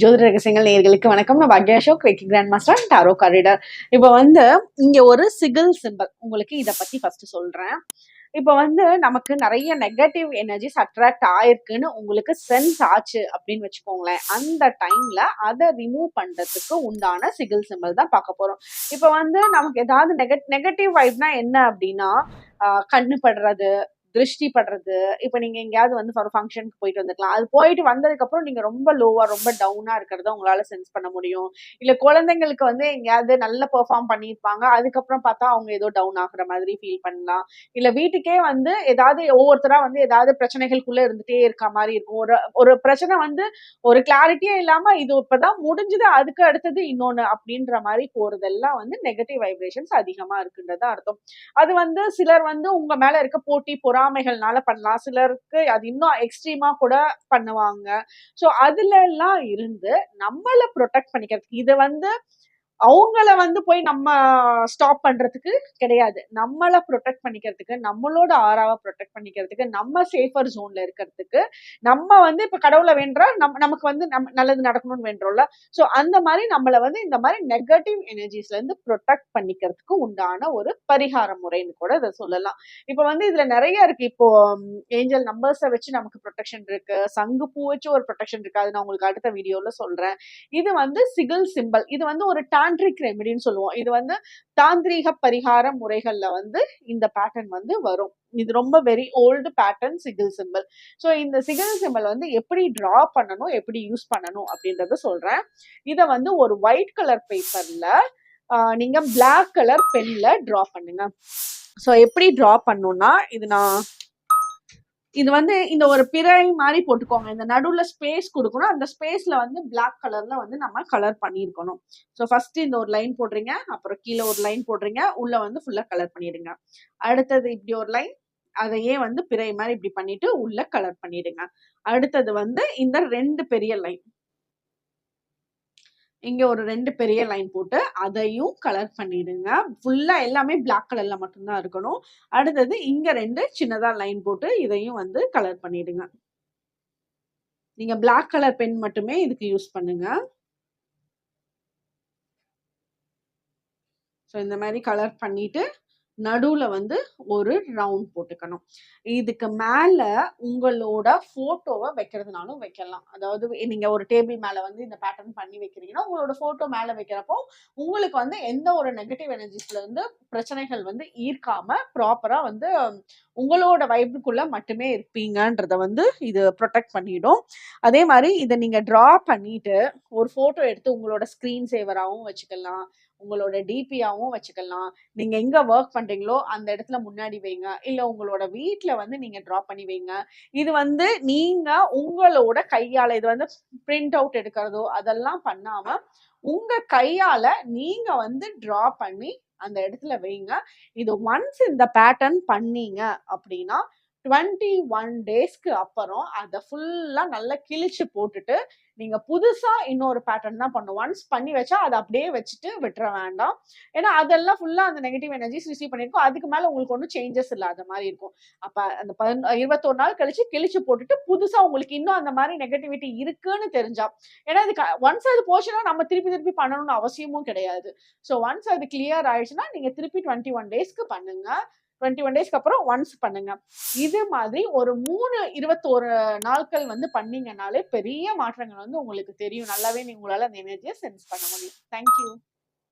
ஜோதிட ரகசியங்கள் நேர்களுக்கு வணக்கம். நான் Bhagya Ashok reiki grand master tarot corridor இப்போ வந்து இங்கே ஒரு சிகில் சிம்பிள் உங்களுக்கு இதை பற்றி ஃபர்ஸ்ட் சொல்கிறேன் இப்போ வந்து நமக்கு நிறைய நெகட்டிவ் எனர்ஜிஸ் அட்ராக்ட் ஆயிருக்குன்னு உங்களுக்கு சென்ஸ் ஆச்சு அப்படின்னு வச்சுக்கோங்களேன். அந்த டைம்ல அதை ரிமூவ் பண்றதுக்கு உண்டான சிகில் சிம்பிள் தான் பார்க்க போறோம். இப்போ வந்து நமக்கு ஏதாவது நெகட் நெகட்டிவ் வைப்னா என்ன அப்படின்னா கண்ணு படுறது திருஷ்டி படுறது. இப்போ நீங்கள் எங்கேயாவது வந்து ஒரு ஃபங்க்ஷனுக்கு போயிட்டு வந்துக்கலாம். அது போயிட்டு வந்ததுக்கப்புறம் நீங்கள் ரொம்ப லோவாக ரொம்ப டவுனாக இருக்கிறத உங்களால் சென்ஸ் பண்ண முடியும். இல்லை குழந்தைங்களுக்கு வந்து எங்கேயாவது நல்ல பெர்ஃபார்ம் பண்ணியிருப்பாங்க. அதுக்கப்புறம் பார்த்தா அவங்க ஏதோ டவுன் ஆகுற மாதிரி ஃபீல் பண்ணலாம். இல்லை வீட்டுக்கே வந்து ஏதாவது ஒவ்வொருத்தராக வந்து ஏதாவது பிரச்சனைகளுக்குள்ளே இருந்துகிட்டே இருக்க மாதிரி இருக்கும். ஒரு ஒரு பிரச்சனை வந்து ஒரு கிளாரிட்டியே இல்லாமல் இது இப்பதான் முடிஞ்சது அதுக்கு அடுத்தது இன்னொன்று அப்படின்ற மாதிரி போறதெல்லாம் வந்து நெகட்டிவ் வைப்ரேஷன்ஸ் அதிகமா இருக்குன்றதான் அர்த்தம். அது வந்து சிலர் வந்து உங்க மேல இருக்க போட்டி பொறாமைகள்னால பண்ணலாம். சிலருக்கு அது இன்னும் எக்ஸ்ட்ரீமா கூட பண்ணுவாங்க. ஸோ அதுல எல்லாம் இருந்து நம்மளை ப்ரொடெக்ட் பண்ணிக்கிறதுக்கு இதை வந்து அவங்கள வந்து போய் நம்ம ஸ்டாப் பண்றதுக்கு கிடையாது. நம்மளை ப்ரொடெக்ட் பண்ணிக்கிறதுக்கு நம்மளோட ஆறாவை ப்ரொடெக்ட் பண்ணிக்கிறதுக்கு நம்ம சேஃபர் ஜோன்ல இருக்கிறதுக்கு நம்ம வந்து இப்ப கடவுளை வேண்டா நம் நமக்கு வந்து நம் நல்லது நடக்கணும்னு வேண்டோம்ல ஸோ அந்த மாதிரி நம்மளை வந்து இந்த மாதிரி நெகட்டிவ் எனர்ஜிஸ்ல இருந்து ப்ரொடெக்ட் பண்ணிக்கிறதுக்கு உண்டான ஒரு பரிகார முறைன்னு கூட இதை சொல்லலாம். இப்போ வந்து இதுல நிறைய இருக்கு. இப்போ ஏஞ்சல் நம்பர்ஸை வச்சு நமக்கு ப்ரொடெக்ஷன் இருக்கு. சங்கு பூ வச்சு ஒரு ப்ரொடெக்ஷன் இருக்கு. அது நான் உங்களுக்கு அடுத்த வீடியோல சொல்றேன். இது வந்து சிகில் சிம்பல் இது வந்து ஒரு டான்ட்ரிக் ரெமிடின்னு சொல்லுவோம். இது வந்து தாந்திரீக பரிகார முறைகள்ல வந்து இந்த பேட்டர்ன் வந்து வரும். இது ரொம்ப வெரி ஓல்டு பேட்டர்ன் சிகிள் சிம்பிள் ஸோ இந்த சிகிள் சிம்பிள் வந்து எப்படி ட்ரா பண்ணணும் எப்படி யூஸ் பண்ணணும் அப்படின்றத சொல்றேன். இதை வந்து ஒரு ஒயிட் கலர் பேப்பர்ல நீங்க பிளாக் கலர் பென்ல ட்ரா பண்ணுங்க. ஸோ எப்படி ட்ரா பண்ணணும்னா இது நான் இது வந்து இந்த ஒரு பிறை மாதிரி போட்டுக்கோங்க. இந்த நடுவுல ஸ்பேஸ் கொடுக்கணும். அந்த ஸ்பேஸ்ல வந்து பிளாக் கலர்ல வந்து நம்ம கலர் பண்ணியிருக்கணும். ஸோ ஃபர்ஸ்ட் இந்த ஒரு லைன் போடுறீங்க. அப்புறம் கீழே ஒரு லைன் போடுறீங்க. உள்ள வந்து ஃபுல்லா கலர் பண்ணிடுங்க. அடுத்தது இப்படி ஒரு லைன் அதையே வந்து பிறை மாதிரி இப்படி பண்ணிட்டு உள்ள கலர் பண்ணிடுங்க. அடுத்தது வந்து இந்த ரெண்டு பெரிய லைன் இங்கே ஒரு ரெண்டு பெரிய லைன் போட்டு அதையும் கலர் பண்ணிடுங்க. ஃபுல்லாக எல்லாமே பிளாக் கலரில் மட்டும்தான் இருக்கணும். அடுத்தது இங்கே ரெண்டு சின்னதாக லைன் போட்டு இதையும் வந்து கலர் பண்ணிடுங்க. நீங்கள் பிளாக் கலர் பென் மட்டுமே இதுக்கு யூஸ் பண்ணுங்க. ஸோ இந்த மாதிரி கலர் பண்ணிவிட்டு நடுவில் வந்து ஒரு ரவுண்ட் போட்டுக்கணும். இதுக்கு மேலே உங்களோட ஃபோட்டோவை வைக்கிறதுனாலும் வைக்கலாம். அதாவது நீங்கள் ஒரு டேபிள் மேலே வந்து இந்த பேட்டர்ன் பண்ணி வைக்கிறீங்கன்னா உங்களோட ஃபோட்டோ மேலே வைக்கிறப்போ உங்களுக்கு வந்து எந்த ஒரு நெகட்டிவ் எனர்ஜிஸ்லேருந்து பிரச்சனைகள் வந்து ஈர்க்காமல் ப்ராப்பராக வந்து உங்களோட வைப்புக்குள்ளே மட்டுமே இருப்பீங்கன்றத வந்து இது ப்ரொடெக்ட் பண்ணிடும். அதே மாதிரி இதை நீங்கள் ட்ரா பண்ணிட்டு ஒரு ஃபோட்டோ எடுத்து உங்களோட ஸ்க்ரீன் சேவராகவும் வச்சுக்கலாம். உங்களோட டிபியாவும் வச்சுக்கலாம். நீங்க எங்க ஒர்க் பண்றீங்களோ அந்த இடத்துல முன்னாடி வைங்க. இல்ல உங்களோட வீட்டில் வந்து நீங்க டிரா பண்ணி வைங்க. இது வந்து நீங்க உங்களோட கையால இது வந்து பிரிண்ட் அவுட் எடுக்கிறதோ அதெல்லாம் பண்ணாம உங்க கையால நீங்க வந்து டிரா பண்ணி அந்த இடத்துல வைங்க. இது ஒன்ஸ் இந்த பேட்டர்ன் பண்ணீங்க அப்படின்னா டுவெண்ட்டி ஒன் டேஸ்க்கு அப்புறம் அதை ஃபுல்லாக நல்லா கிழிச்சு போட்டுட்டு நீங்கள் புதுசாக இன்னொரு பேட்டர்ன் தான் பண்ணும். ஒன்ஸ் பண்ணி வச்சா அதை அப்படியே வச்சுட்டு விட்டுற வேண்டாம். ஏன்னா அதெல்லாம் ஃபுல்லாக அந்த நெகட்டிவ் எனர்ஜிஸ் ரிசீவ் பண்ணியிருக்கோம். அதுக்கு மேலே உங்களுக்கு ஒன்றும் சேஞ்சஸ் இல்லாத மாதிரி இருக்கும். அப்போ அந்த பதினொ இருபத்தொரு நாள் கழிச்சு கிழிச்சு போட்டுட்டு புதுசாக உங்களுக்கு இன்னும் அந்த மாதிரி நெகட்டிவிட்டி இருக்குன்னு தெரிஞ்சா ஏன்னா இது ஒன்ஸ் அது போச்சுன்னா நம்ம திருப்பி திருப்பி பண்ணணும்னு அவசியமும் கிடையாது. ஸோ ஒன்ஸ் அது கிளியர் ஆயிடுச்சுன்னா நீங்கள் திருப்பி டுவெண்ட்டி ஒன் டேஸ்க்கு பண்ணுங்கள் டுவெண்ட்டி ஒன் டேஸ்க்கு அப்புறம் ஒன்ஸ் பண்ணுங்க. இது மாதிரி ஒரு மூணு இருபத்தோரு நாட்கள் வந்து பண்ணீங்கனாலே பெரிய மாற்றங்கள் வந்து உங்களுக்கு தெரியும். நல்லாவே நீங்க உங்களால அந்த எனர்ஜியை சென்ஸ் பண்ண முடியும். தேங்க்யூ